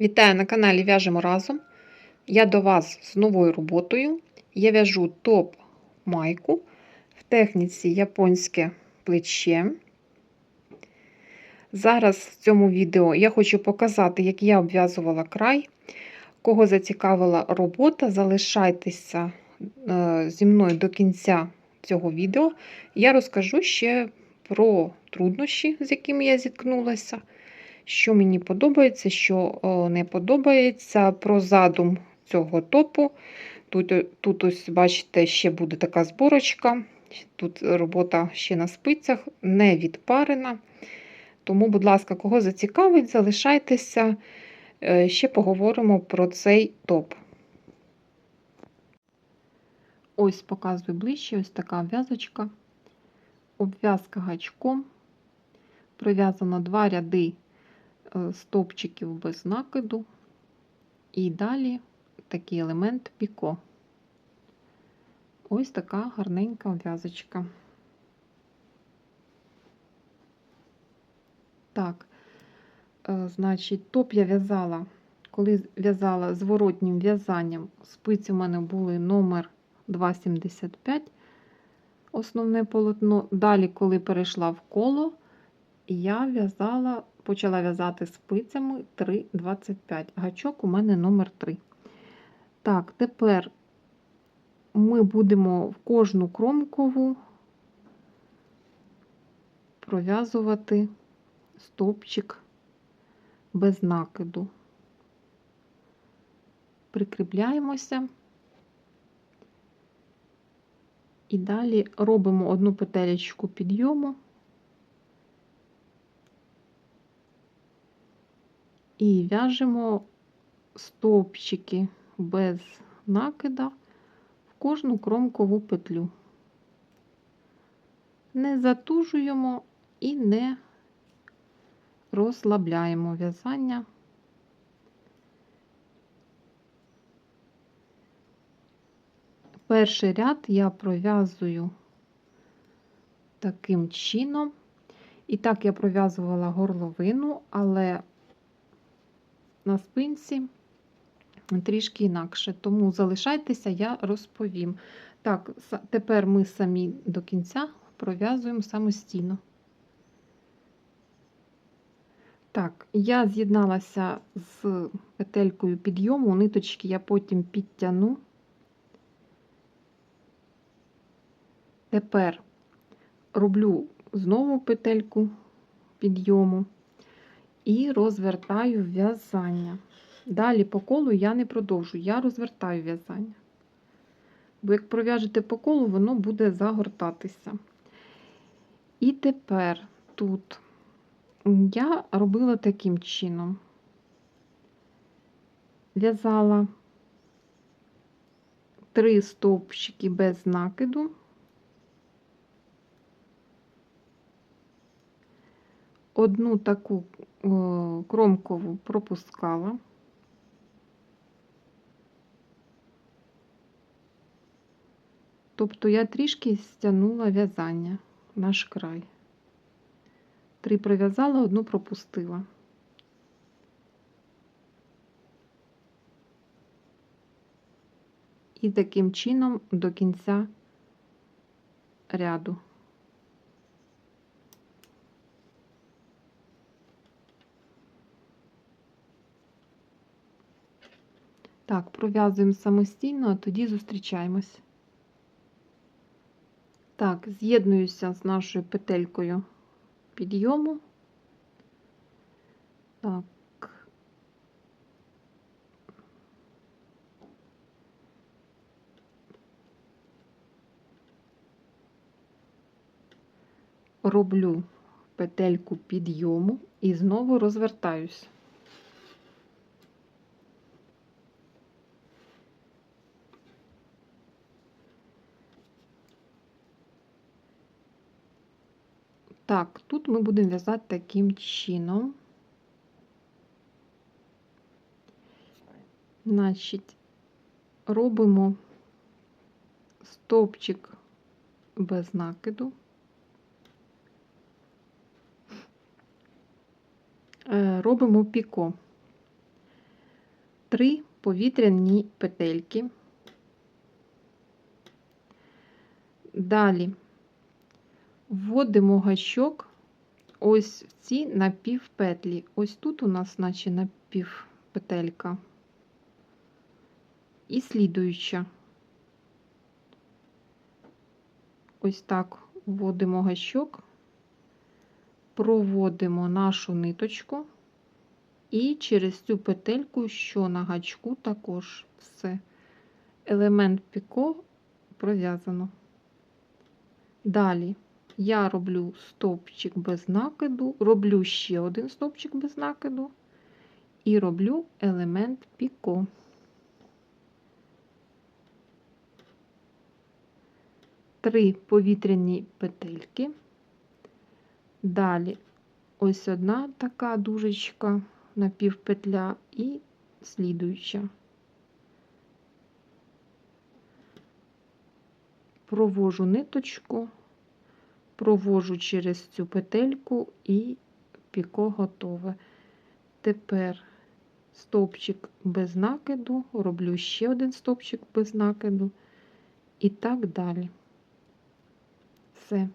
Вітаю на каналі В'яжемо разом. Я до вас з новою роботою. Я в'яжу топ-майку в техніці японське плече. Зараз в цьому відео я хочу показати, як я обв'язувала край. Кого зацікавила робота, залишайтеся е, зі мною до кінця цього відео. Я розкажу ще про труднощі, з якими я зіткнулася що мені подобається, що не подобається. Про задум цього топу. Тут, тут ось, бачите, ще буде така зборочка. Тут робота ще на спицях, не відпарена. Тому, будь ласка, кого зацікавить, залишайтеся, е, ще поговоримо про цей топ. Ось показую ближче, ось така в'язочка. Обв'язка гачком. Пров'язано два ряди Е, стовпчиків без накиду, і далі такий елемент піко. Ось така гарненька в'язочка. Так, е, значить, топ я в'язала, коли в'язала зворотнім в'язанням, спиці у мене були номер 2,75, основне полотно. Далі, коли перейшла в коло, я в'язала почала в'язати спицями 3,25. Гачок у мене номер 3. Так, тепер ми будемо в кожну кромкову пров'язувати стовпчик без накиду. Прикріпляємося і далі робимо одну петелечку підйому. І в'яжемо стовпчики без накида в кожну кромкову петлю. Не затужуємо і не розслабляємо в'язання. Перший ряд я пров'язую таким чином. І так я пров'язувала горловину, але на спинці трішки інакше. Тому залишайтеся, я розповім. Так, тепер ми самі до кінця пров'язуємо самостійно. Так, я з'єдналася з петелькою підйому, ниточки я потім підтягну. Тепер роблю знову петельку підйому і розвертаю в'язання. Далі по колу я не продовжую, я розвертаю в'язання. Бо як пров'яжете по колу, воно буде загортатися. І тепер тут я робила таким чином: в'язала три стовпчики без накиду. Одну таку кромкову пропускала. Тобто я трішки стягнула в'язання наш край. Три пров'язала, одну пропустила. І таким чином до кінця ряду. Так, пров'язуємо самостійно, а тоді зустрічаємось. Так, з'єднуюся з нашою петелькою підйому. Так. Роблю петельку підйому і знову розвертаюсь. Так, тут ми будемо в'язати таким чином. Значить, робимо стовпчик без накиду, е, робимо піко. три повітряні петельки. Далі вводимо гачок ось в ці напівпетлі. Ось тут у нас, наче напівпетелька. І слідуюча. Ось так вводимо гачок, проводимо нашу ниточку і через цю петельку, що на гачку, також все. Елемент піко пров'язано. Далі я роблю стовпчик без накиду, роблю ще один стовпчик без накиду і роблю елемент піко. Три повітряні петельки. Далі ось одна така дужечка напівпетля і слідуюча. Провожу ниточку, провожу через цю петельку і піко готове. Тепер стовпчик без накиду, роблю ще один стовпчик без накиду і так далі. Все.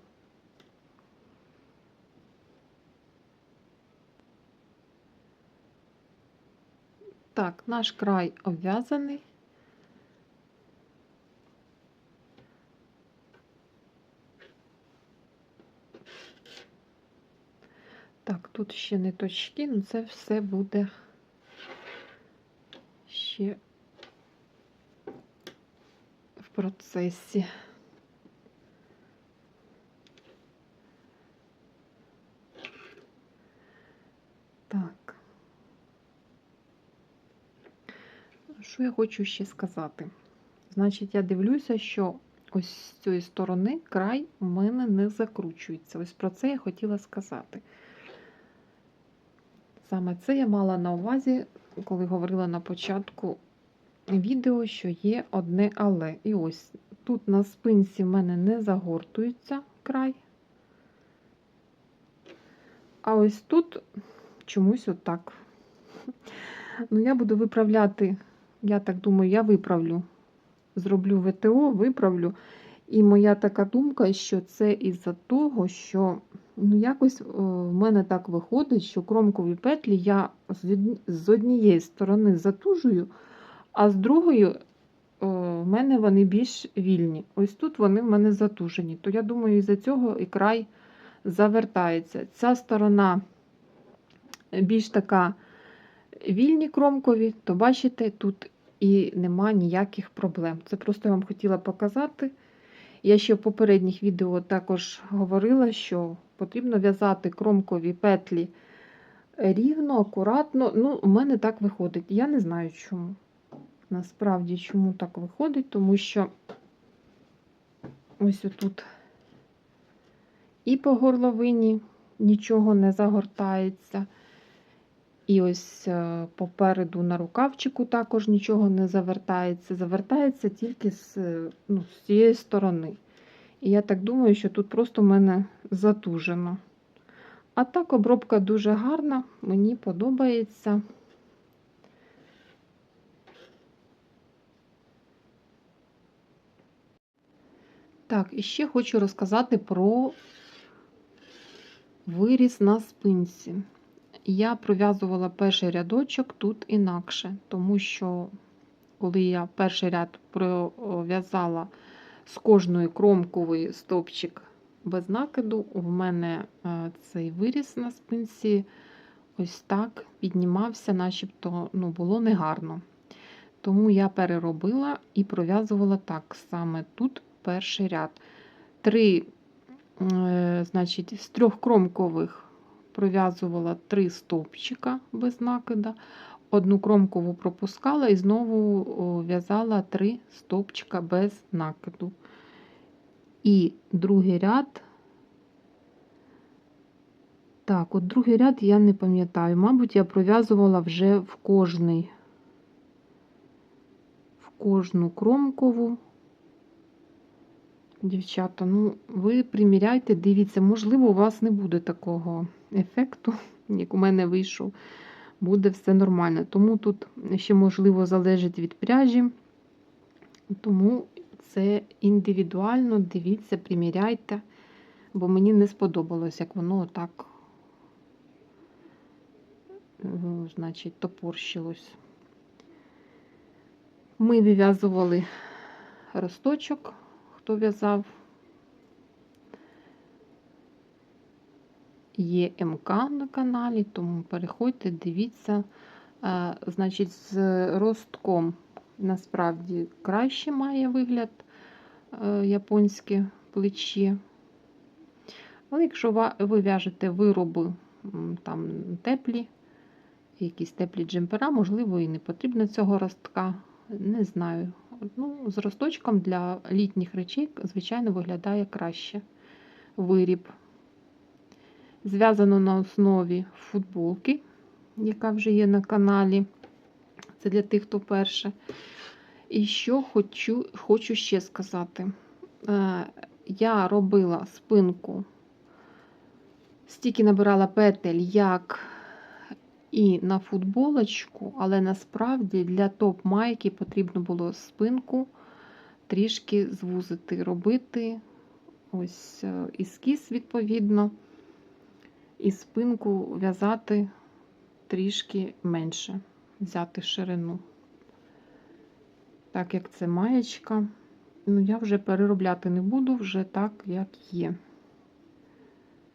Так, наш край обв'язаний. Так, тут ще ниточки, ну це все буде ще в процесі. Так. Що я хочу ще сказати? Значить, я дивлюся, що ось з цієї сторони край у мене не закручується. Ось про це я хотіла сказати. Саме це я мала на увазі, коли говорила на початку відео, що є одне але. І ось тут на спинці в мене не загортується край. А ось тут чомусь отак. Ну, я буду виправляти, я так думаю, я виправлю. Зроблю ВТО, виправлю. І моя така думка, що це із-за того, що ну, якось в мене так виходить, що кромкові петлі я з однієї сторони затужую, а з другої в мене вони більш вільні. Ось тут вони в мене затужені. То я думаю, із-за цього і край завертається. Ця сторона більш така вільні кромкові, то бачите, тут і нема ніяких проблем. Це просто я вам хотіла показати. Я ще в попередніх відео також говорила, що потрібно в'язати кромкові петлі рівно, акуратно. Ну, у мене так виходить. Я не знаю чому. Насправді, чому так виходить, тому що ось отут і по горловині нічого не загортається. І ось е, попереду на рукавчику також нічого не завертається. Завертається тільки з, е, ну, з цієї сторони. І я так думаю, що тут просто в мене затужено. А так обробка дуже гарна, мені подобається. Так, і ще хочу розказати про виріз на спинці. Я пров'язувала перший рядочок тут інакше, тому що коли я перший ряд пров'язала з кожної кромкової стовпчик без накиду, в мене е, цей виріз на спинці ось так піднімався, начебто ну, було негарно. Тому я переробила і пров'язувала так саме тут перший ряд. Три, е, значить, з трьох кромкових пров'язувала три стовпчика без накида, одну кромкову пропускала і знову в'язала три стовпчика без накиду. І другий ряд. Так, от другий ряд я не пам'ятаю. Мабуть, я пров'язувала вже в кожний, в кожну кромкову. Дівчата, ну, ви приміряйте, дивіться, можливо, у вас не буде такого ефекту, як у мене вийшов. буде все нормально. Тому тут ще, можливо, залежить від пряжі. Тому це індивідуально, дивіться, приміряйте, бо мені не сподобалось, як воно так, е, значить, топорщилось. Ми вив'язували росточок, хто в'язав. Є МК на каналі, тому переходьте, дивіться. Е, Значить, з ростком насправді краще має вигляд е, японське плечі. Але якщо ви в'яжете вироби там теплі, якісь теплі джемпера, можливо, і не потрібно цього ростка. Не знаю. Ну, з росточком для літніх речей, звичайно, виглядає краще виріб. Зв'язано на основі футболки, яка вже є на каналі. Це для тих, хто перше. І що хочу, хочу ще сказати. Е, Я робила спинку, стільки набирала петель, як і на футболочку, але насправді для топ-майки потрібно було спинку трішки звузити, робити ось е, ескіз, відповідно, і спинку в'язати трішки менше, взяти ширину. Так як це маєчка, ну я вже переробляти не буду, вже так, як є.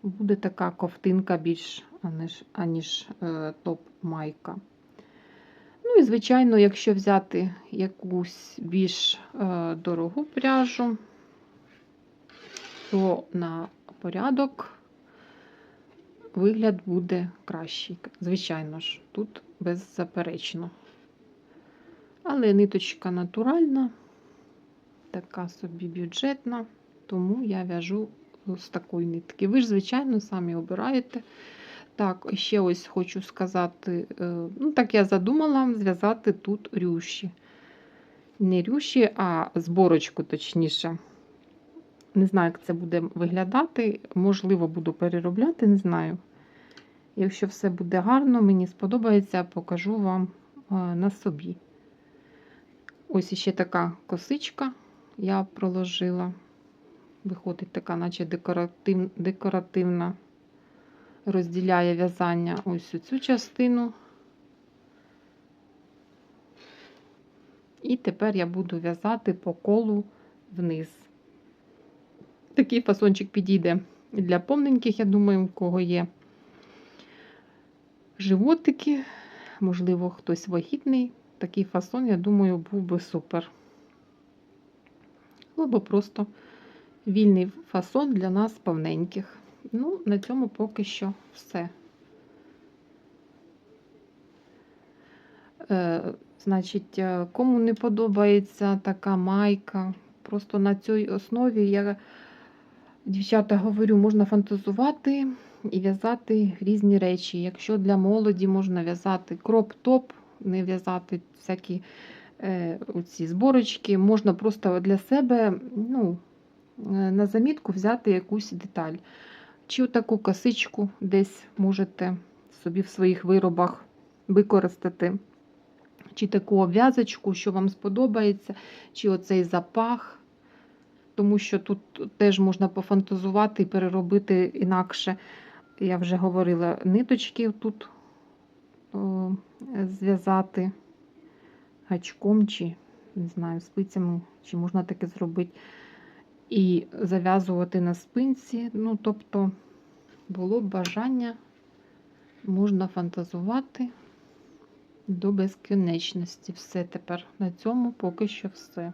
Буде така ковтинка більш, аніж, аніж е, топ-майка. Ну і, звичайно, якщо взяти якусь більш е, дорогу пряжу, то на порядок вигляд буде кращий. Звичайно ж, тут беззаперечно. Але ниточка натуральна, така собі бюджетна, тому я в'яжу з такої нитки. Ви ж, звичайно, самі обираєте. Так, ще ось хочу сказати: е, ну, так я задумала зв'язати тут рюші. Не рюші, а зборочку, точніше. Не знаю, як це буде виглядати. Можливо, буду переробляти, не знаю. Якщо все буде гарно, мені сподобається, покажу вам е, на собі. Ось іще така косичка я проложила. Виходить така, наче декоратив, декоративна, розділяє в'язання ось цю частину. І тепер я буду в'язати по колу вниз. Такий фасончик підійде для повненьких, я думаю, у кого є животики, можливо, хтось вагітний. Такий фасон, я думаю, був би супер. Або просто вільний фасон для нас повненьких. Ну, на цьому поки що все. Е, значить, е, кому не подобається така майка, просто на цій основі я, дівчата, говорю, можна фантазувати і в'язати різні речі. Якщо для молоді можна в'язати кроп-топ, не в'язати всякі е, оці зборочки, можна просто для себе ну, е, на замітку взяти якусь деталь. Чи таку косичку десь можете собі в своїх виробах використати. Чи таку обв'язочку, що вам сподобається, чи оцей запах, тому що тут теж можна пофантазувати і переробити інакше. Я вже говорила, ниточки тут зв'язати гачком, чи, не знаю, спицями, чи можна таке зробити. І зав'язувати на спинці. Ну, тобто, було б бажання, можна фантазувати до безкінечності. Все тепер на цьому поки що все.